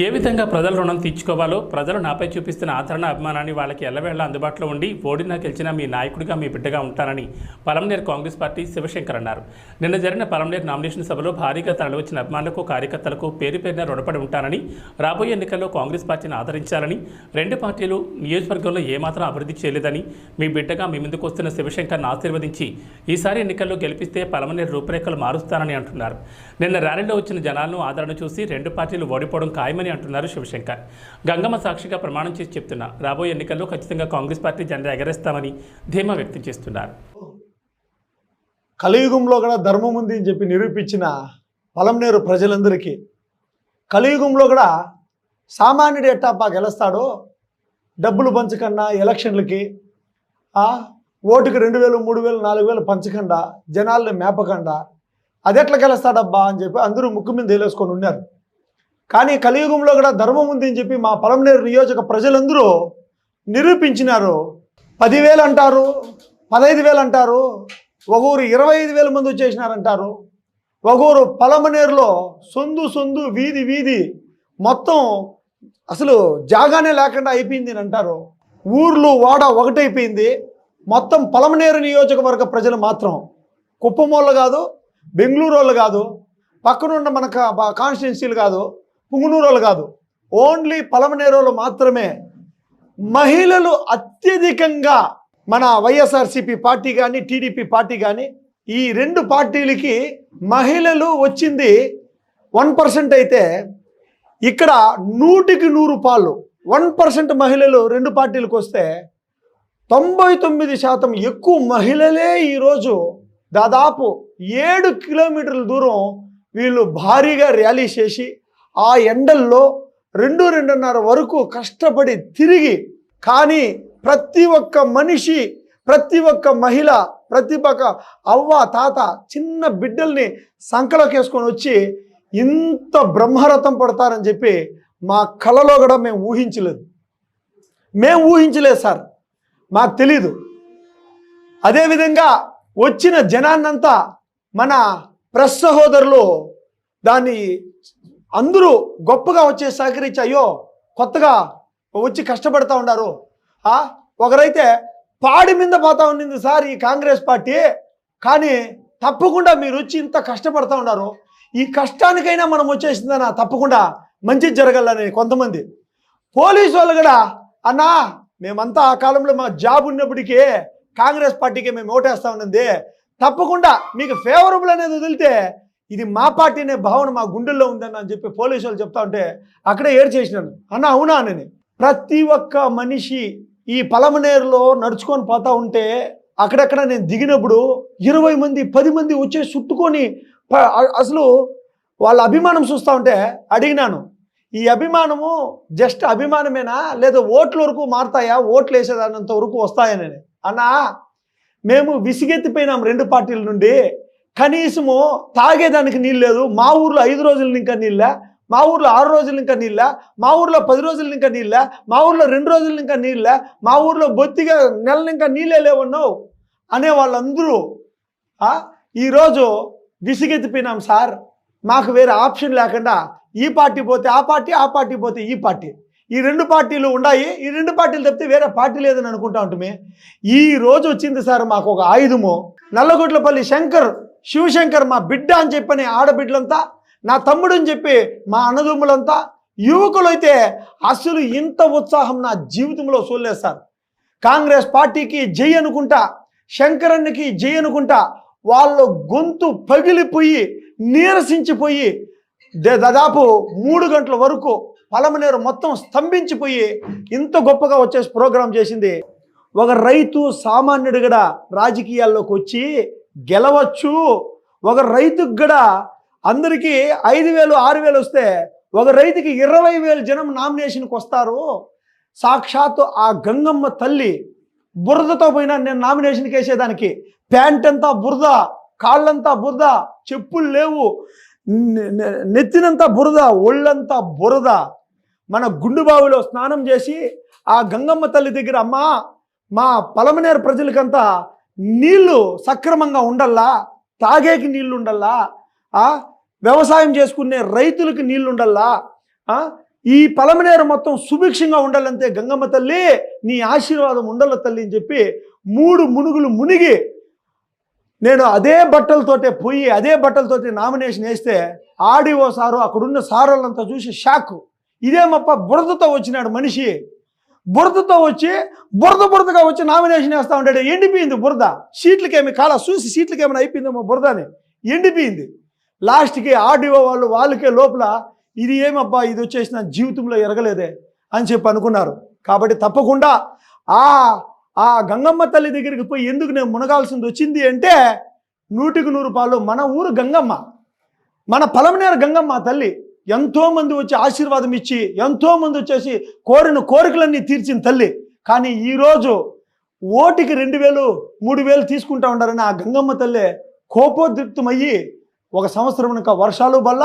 ఏ విధంగా ప్రజల రుణం తీర్చుకోవాలో ప్రజలు నాపై చూపిస్తున్న ఆదరణ అభిమానాన్ని వాళ్ళకి ఎల్లవేళ అందుబాటులో ఉండి ఓడినా గెలిచినా మీ నాయకుడిగా మీ బిడ్డగా ఉంటానని పలంనేర్ కాంగ్రెస్ పార్టీ శివశంకర్ అన్నారు. నిన్న జరిగిన పలంనేర్ నామినేషన్ సభలో భారీగా తరలివచ్చిన అభిమానులకు కార్యకర్తలకు పేరు పేరున రుణపడి ఉంటానని రాబోయే ఎన్నికల్లో కాంగ్రెస్ పార్టీని ఆదరించాలని రెండు పార్టీలు నియోజకవర్గంలో ఏమాత్రం అభివృద్ధి చేయలేదని మీ బిడ్డగా మీ ముందుకు వస్తున్న శివశంకర్ను ఆశీర్వదించి ఈసారి ఎన్నికల్లో గెలిపిస్తే పలమనేర్ రూపురేఖలు మారుస్తానని అంటున్నారు. నిన్న ర్యాలీలో వచ్చిన జనాలను ఆదరణ చూసి రెండు పార్టీలు ఓడిపోవడం ఖాయమని అంటున్నారు శివశంకర్. గంగమ్మ సాక్షిగా ప్రమాణం చేసి చెప్తున్నా రాబోయే ఎన్నికల్లో ఖచ్చితంగా కాంగ్రెస్ పార్టీ జెండా ఎగరేస్తామని ధీమా వ్యక్తం చేస్తున్నారు. కలియుగంలో కూడా ధర్మం ఉంది అని చెప్పి నిరూపించిన పలంనేరు ప్రజలందరికీ కలియుగంలో కూడా సామాన్యుడు ఎట్టాపా గెలుస్తాడో డబ్బులు పంచకుండా ఎలక్షన్లకి ఓటుకి రెండు వేలు మూడు వేలు నాలుగు వేలు పంచకుండా జనాల్ని మేపకుండా అది ఎట్లా గెలుస్తాడబ్బా అని చెప్పి అందరూ ముక్కు మీద తేలేసుకొని ఉన్నారు. కానీ కలియుగంలో కూడా ధర్మం ఉంది అని చెప్పి మా పలమనేరు నియోజక ప్రజలందరూ నిరూపించినారు. పదివేలు అంటారు పదహైదు వేలు అంటారు ఒక ఊరు ఇరవై ఐదు వేల మంది వచ్చేసినారంటారు. ఒక ఊరు పలమనేరులో సొందు సొందు వీధి వీధి మొత్తం అసలు జాగానే లేకుండా అయిపోయింది అని అంటారు. ఊర్లు వాడ ఒకటైపోయింది. మొత్తం పలమనేరు నియోజకవర్గ ప్రజలు మాత్రం కుప్పమోళ్ళు కాదు బెంగళూరు వాళ్ళు కాదు పక్కనున్న మన కాన్స్టిట్యున్సీలు కాదు పుంగునూరు కాదు. ఓన్లీ పలమనేరు మాత్రమే మహిళలు అత్యధికంగా మన వైఎస్ఆర్సీపీ పార్టీ కానీ టీడీపీ పార్టీ కానీ ఈ రెండు పార్టీలకి మహిళలు వచ్చింది వన్ పర్సెంట్ అయితే ఇక్కడ నూటికి నూరు పాలు వన్ పర్సెంట్ మహిళలు రెండు పార్టీలకు వస్తే తొంభై తొమ్మిది శాతం ఎక్కువ మహిళలే ఈరోజు దాదాపు ఏడు కిలోమీటర్ల దూరం వీళ్ళు భారీగా ర్యాలీ చేసి ఆ ఎండల్లో రెండు రెండున్నర వరకు కష్టపడి తిరిగి కానీ ప్రతి ఒక్క మనిషి ప్రతి ఒక్క మహిళ ప్రతి ఒక్క అవ్వ తాత చిన్న బిడ్డల్ని సంకలోకి వేసుకొని వచ్చి ఇంత బ్రహ్మరథం పడతారని చెప్పి మా కళలో కూడా మేము ఊహించలేదు. మేము ఊహించలేదు సార్. మాకు తెలీదు. అదేవిధంగా వచ్చిన జనాన్నంతా మన ప్రెస్ సహోదరులు దాన్ని అందరూ గొప్పగా వచ్చే సహకరించి అయ్యో కొత్తగా వచ్చి కష్టపడతా ఉన్నారు ఒకరైతే పాడి మీద పోతా ఉండింది సార్ ఈ కాంగ్రెస్ పార్టీ కానీ తప్పకుండా మీరు వచ్చి ఇంత కష్టపడతా ఉన్నారు ఈ కష్టానికైనా మనం వచ్చేసిందనా తప్పకుండా మంచి జరగాలని కొంతమంది. పోలీసు వాళ్ళు కూడా అన్నా మేమంతా ఆ కాలంలో మా జాబ్ ఉన్నప్పటికీ కాంగ్రెస్ పార్టీకి మేము ఓటేస్తా ఉన్నది తప్పకుండా మీకు ఫేవరబుల్ అనేది వదిలితే ఇది మా పార్టీ అనే భావన మా గుండెల్లో ఉందని అని చెప్పి పోలీసు వాళ్ళు చెప్తా ఉంటే అక్కడే ఏడు చేసినాను అన్న అవునా అని ప్రతి ఒక్క మనిషి ఈ పలమనేరులో నడుచుకొని పోతా ఉంటే అక్కడక్కడ నేను దిగినప్పుడు ఇరవై మంది పది మంది వచ్చే చుట్టుకొని అసలు వాళ్ళ అభిమానం చూస్తూ ఉంటే అడిగినాను. ఈ అభిమానము జస్ట్ అభిమానమేనా? లేదా ఓట్ల వరకు మారుతాయా? ఓట్లు వేసేదానంత వరకు వస్తాయని అన్నా మేము విసిగెత్తిపోయినాం రెండు పార్టీల నుండి. కనీసము తాగేదానికి నీళ్ళు లేదు. మా ఊర్లో ఐదు రోజులు ఇంకా నీళ్ళ? మా ఊర్లో ఆరు రోజులు ఇంకా నీళ్ళ? మా ఊర్లో పది రోజులు ఇంకా నీళ్ళ? మా ఊర్లో రెండు రోజులు ఇంకా నీళ్ళ? మా ఊర్లో బొత్తిగా నెలలు ఇంకా నీళ్ళే లేవన్నావు అనే వాళ్ళందరూ ఈరోజు విసిగెత్తిపోయినాం సార్. మాకు వేరే ఆప్షన్ లేకుండా ఈ పార్టీ పోతే ఆ పార్టీ ఆ పార్టీ పోతే ఈ పార్టీ. ఈ రెండు పార్టీలు ఉన్నాయి ఈ రెండు పార్టీలు తప్పితే వేరే పార్టీ లేదని అనుకుంటా ఉంటుంది ఈ రోజు వచ్చింది సార్ మాకు ఒక ఆయుధము. నల్లగొట్లపల్లి శంకర్ శివశంకర్ మా బిడ్డ అని చెప్పని ఆడబిడ్డలంతా నా తమ్ముడు అని చెప్పి మా అన్నదమ్ములంతా యువకులు అయితే అసలు ఇంత ఉత్సాహం నా జీవితంలో సోలేస్తారు కాంగ్రెస్ పార్టీకి జై అనుకుంటా శంకరన్నకి జై అనుకుంటా వాళ్ళ గొంతు పగిలిపోయి నీరసించిపోయి దాదాపు మూడు గంటల వరకు పలమనేరు మొత్తం స్తంభించిపోయి ఇంత గొప్పగా వచ్చేసి ప్రోగ్రాం చేసింది. ఒక రైతు సామాన్యుడు కూడా రాజకీయాల్లోకి వచ్చి గెలవచ్చు. ఒక రైతుకు కూడా అందరికీ ఐదు వేలు ఆరు వేలు వస్తే ఒక రైతుకి ఇరవై వేలు జనం నామినేషన్కి వస్తారు. సాక్షాత్తు ఆ గంగమ్మ తల్లి బురదతో పోయినా నేను నామినేషన్కి వేసేదానికి. ప్యాంట్ అంతా బురద కాళ్ళంతా బురద చెప్పులు లేవు. నెత్తినంత నెత్తినంతా బురద ఒళ్ళంతా బురద. మన గుండుబావిలో స్నానం చేసి ఆ గంగమ్మ తల్లి దగ్గర అమ్మా మా పలమనేరు ప్రజలకంతా నీళ్ళు సక్రమంగా ఉండల్లా? తాగేకి నీళ్ళు ఉండల్లా వ్యవసాయం చేసుకునే రైతులకు నీళ్ళు ఉండల్లా ఈ పలమనేరు మొత్తం సుభిక్షంగా ఉండాలంటే గంగమ్మ తల్లి నీ ఆశీర్వాదం ఉండాల తల్లి అని చెప్పి మూడు మునుగులు మునిగి నేను అదే బట్టలతోటే పోయి అదే బట్టలతోటి నామినేషన్ వేస్తే ఆడిఓ సారు అక్కడున్న సారోళ్ళంతా చూసి షాక్. ఇదేమప్ప బురదతో వచ్చినాడు మనిషి. బురదతో వచ్చి బురద బురదగా వచ్చి నామినేషన్ వేస్తూ ఉంటాడు ఎండిపోయింది బురద. సీట్లకేమి కాల చూసి సీట్లకేమైనా అయిపోయిందేమో బురద అని ఎండిపోయింది. లాస్ట్కి ఆర్డీఓ వాళ్ళు వాళ్ళకే లోపల ఇది ఏమబ్బా ఇది వచ్చేసిన జీవితంలో ఎరగలేదే అని చెప్పి అనుకున్నారు. కాబట్టి తప్పకుండా ఆ ఆ గంగమ్మ తల్లి దగ్గరికి పోయి ఎందుకు నేను మునగాల్సింది వచ్చింది అంటే నూటికి నూరు పాలు మన ఊరు గంగమ్మ. మన పలమనేరు గంగమ్మ తల్లి. ఎంతోమంది వచ్చి ఆశీర్వాదం ఇచ్చి ఎంతోమంది వచ్చేసి కోరిన కోరికలన్నీ తీర్చిన తల్లి. కానీ ఈరోజు ఓటికి రెండు వేలు మూడు వేలు తీసుకుంటా ఉండారని ఆ గంగమ్మ తల్లి కోపోద్రిక్తమయ్యి ఒక సంవత్సరం ఇంకా వర్షాలు వల్ల